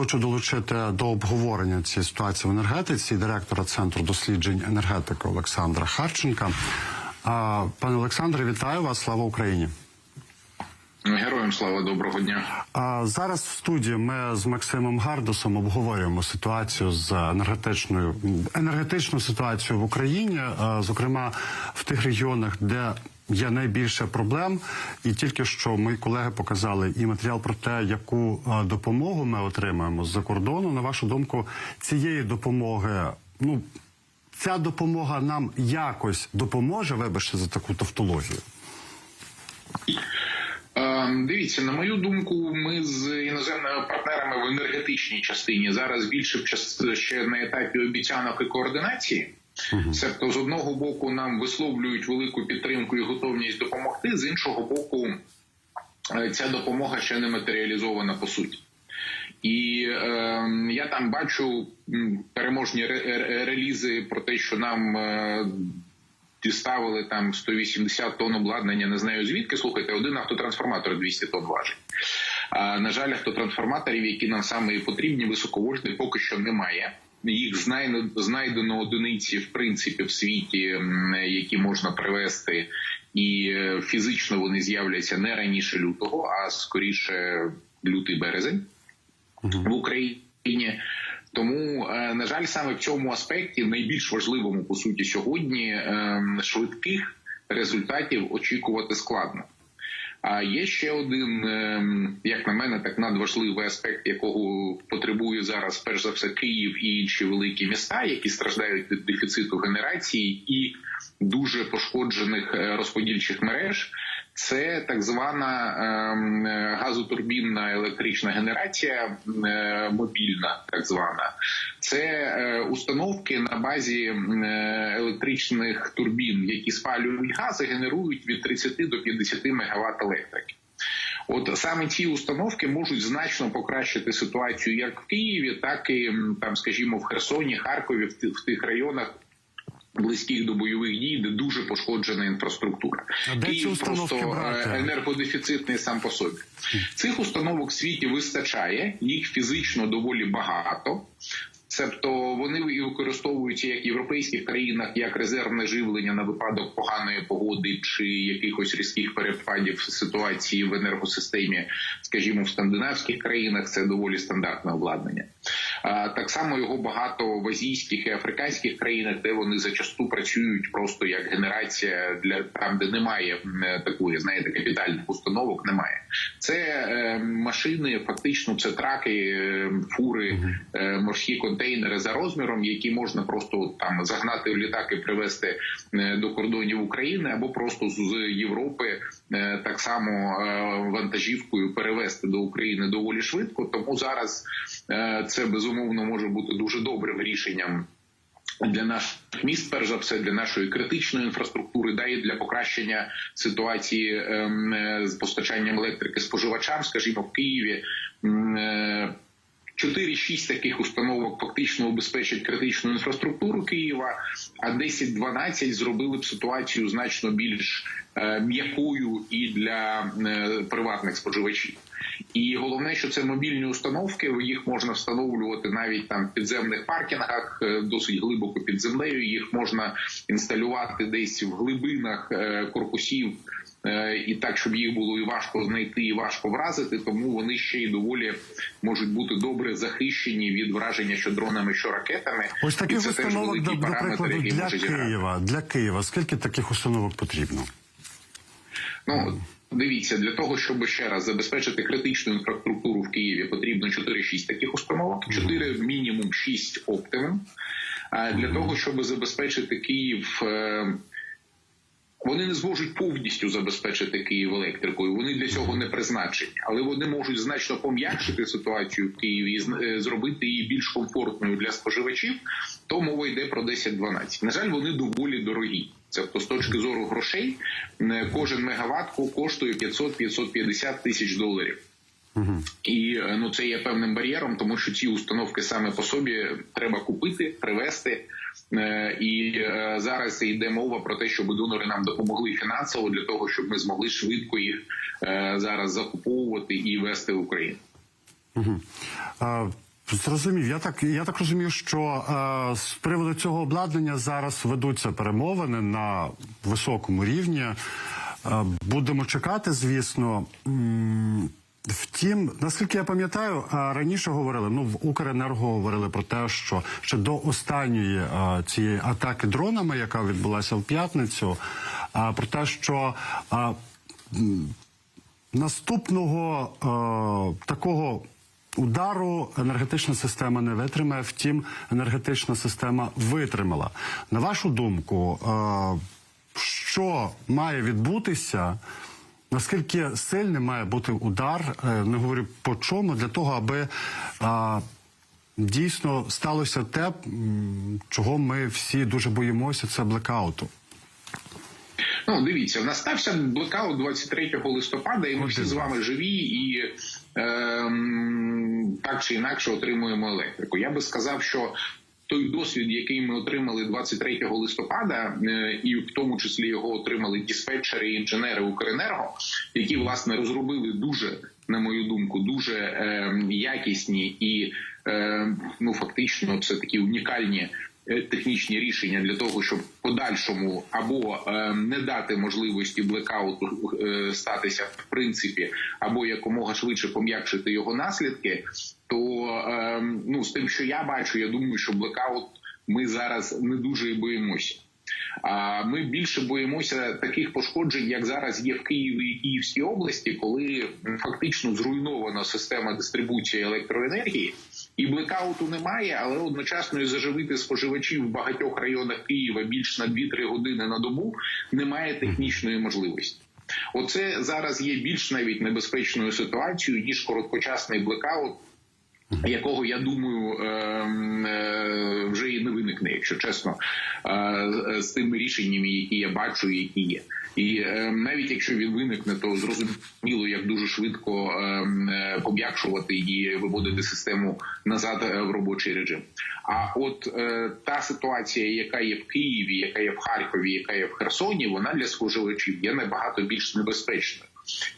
Хочу долучити до обговорення цієї ситуації в енергетиці директора центру досліджень енергетики Олександра Харченка. Пане Олександре, вітаю вас! Слава Україні! Героям слава доброго дня. А зараз в студії ми з Максимом Гардусом обговорюємо ситуацію з енергетичною енергетичну ситуацію в Україні, зокрема в тих регіонах, де є найбільше проблем. І тільки що мої колеги показали і матеріал про те, яку допомогу ми отримаємо з-за кордону. На вашу думку, цієї допомоги, ну ця допомога нам якось допоможе, вибачте за таку тавтологію. Е, Дивіться, на мою думку, ми з іноземними партнерами в енергетичній частині зараз більше ще на етапі обіцянок і координації. Себто, з одного боку, нам висловлюють велику підтримку і готовність допомогти, з іншого боку, е, ця допомога ще не матеріалізована по суті. І е, я там бачу переможні ре- ре- релізи про те, що нам е, діставили там 180 тонн обладнання. Не знаю звідки. Слухайте, один автотрансформатор 200 тонн важить. А на жаль, автотрансформаторів, які нам саме і потрібні, високовольтні, поки що немає. Їх знайдено, одиниці в принципі в світі, які можна привезти, і е, фізично вони з'являться не раніше лютого, а скоріше лютий березень в Україні. Тому, е, на жаль, саме в цьому аспекті, найбільш важливому по суті сьогодні, е, швидких результатів очікувати складно. А є ще один, е, як на мене, так надважливий аспект, якого потребує зараз перш за все Київ і інші великі міста, які страждають від дефіциту генерації і дуже пошкоджених е, розподільчих мереж. Це так звана ем, газотурбінна електрична генерація, е, мобільна, так звана. Це е, установки на базі е, електричних турбін, які спалюють газ і генерують від 30 до 50 МВт електрики. От саме ці установки можуть значно покращити ситуацію як в Києві, так і там, скажімо, в Херсоні, Харкові, в тих районах. Близьких до бойових дій, де дуже пошкоджена інфраструктура, А де Київ просто брати? е, енергодефіцитний сам по собі. Цих установок в світі вистачає, їх фізично доволі багато. Себто вони і використовуються як в європейських країнах як резервне живлення на випадок поганої погоди чи якихось різких перепадів ситуації в енергосистемі, скажімо, в скандинавських країнах це доволі стандартне обладнання. Так само його багато в азійських і африканських країнах, де вони зачасту працюють просто як генерація для там, де немає такої, знаєте, капітальних установок. Немає це е, машини, фактично, це траки, е, фури, е, морські контейнери за розміром, які можна просто там загнати в літак і привезти е, до кордонів України, або просто з Європи так само вантажівкою перевезти до України доволі швидко. Тому зараз це безумовно може бути дуже добрим рішенням. Для наших міст, перш за все, для нашої критичної інфраструктури, да і для покращення ситуації ем, е, з постачанням електрики споживачам, скажімо, в Києві. м, е, 4-6 таких установок фактично обезпечать критичну інфраструктуру Києва, а 10-12 зробили б ситуацію значно більш е, м'якою і для е, приватних споживачів. І головне, що це мобільні установки. Їх можна встановлювати навіть там в підземних паркінгах, е, досить глибоко під землею. Їх можна інсталювати десь в глибинах е, корпусів. е, І так, щоб їх було і важко знайти, і важко вразити, тому вони ще й доволі можуть бути добре захищені від враження що дронами, що ракетами. Ось таких установок, до, до прикладу, для. Києва. Для Києва. Скільки таких установок потрібно? Ну дивіться, для того, щоб ще раз забезпечити критичну інфраструктуру в Києві, потрібно 4-6 таких установок, 4 мінімум 6 оптимум. А для того, щоб забезпечити Київ. е, Вони не зможуть повністю забезпечити Київ електрикою. Вони для цього не призначені, але вони можуть значно пом'якшити ситуацію в Києві і е, зробити її більш комфортною для споживачів. То мова йде про 10-12. На жаль, вони доволі дорогі. Тобто, з точки зору грошей, кожен мегаватт коштує 500-550 тисяч доларів. І е, ну це є певним бар'єром, тому що ці установки саме по собі треба купити, привезти. Е, І е, зараз йде мова про те, щоб донори нам допомогли фінансово для того, щоб ми змогли швидко їх зараз закуповувати і вести в Україну. Зрозумів. Я так я так розумію, що е, з приводу цього обладнання зараз ведуться перемовини на високому рівні. Е, будемо чекати, звісно. Втім, наскільки я пам'ятаю, е, раніше говорили, ну в Укренерго говорили про те, що ще до останньої е, цієї атаки дронами, яка відбулася в п'ятницю, е, про те, що м, наступного е, такого удару енергетична система не витримає. Втім, енергетична система витримала. На вашу думку, е, що має відбутися? Наскільки сильним має бути удар, е, не говорю по чому, для того, аби е, дійсно сталося те, чого ми всі дуже боїмося, це блекауту. Ну, дивіться, в нас блекаут 23 листопада, і ми всі з вами живі і ем, так чи інакше отримуємо електрику. Я би сказав, що той досвід, який ми отримали 23 листопада, е, і в тому числі його отримали диспетчери і інженери Укренерго, які власне розробили дуже, на мою думку, дуже е, якісні і е, ну фактично це такі унікальні е, технічні рішення для того, щоб подальшому або е, не дати можливості блекауту е, статися в принципі, або якомога швидше пом'якшити його наслідки, то е, ну з тим, що я бачу, я думаю, що блекаут ми зараз не дуже і боїмося. А ми більше боїмося таких пошкоджень, як зараз є в Києві і Київській області, коли фактично зруйнована система дистрибуції електроенергії, і блекауту немає, але одночасно і заживити споживачів в багатьох районах Києва більш на 2-3 години на добу немає технічної можливості. Оце зараз є більш навіть небезпечною ситуацією ніж короткочасний блекаут, якого я думаю ем, е, вже і не виникне, якщо чесно, е, з тими рішеннями, які я бачу, які є. І е, навіть якщо він виникне, то зрозуміло, як дуже швидко ем, е, пом'якшувати і виводити систему назад е, в робочий режим. А от е, та ситуація, яка є в Києві, яка є в Харкові, яка є в Херсоні, вона для споживачів є набагато більш небезпечною.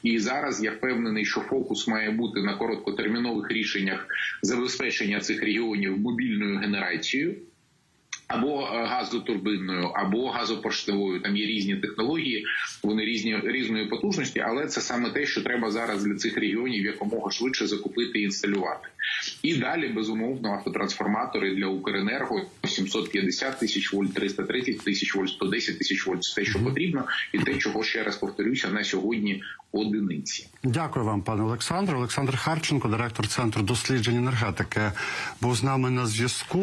І зараз я впевнений, що фокус має бути на короткотермінових рішеннях забезпечення цих регіонів мобільною генерацією. Або е, газотурбинною, або газопоршневою. Там є різні технології, вони різні різної потужності, але це саме те, що треба зараз для цих регіонів якомога швидше закупити і інсталювати. І далі безумовно автотрансформатори для Укренерго 750 тисяч вольт, 330 тисяч вольт, 110 тисяч вольт. Це те, що потрібно, і те, чого ще раз повторюся на сьогодні одиниці. Дякую вам, пане Олександре. Олександр Харченко, директор центру досліджень енергетики, був з нами на зв'язку.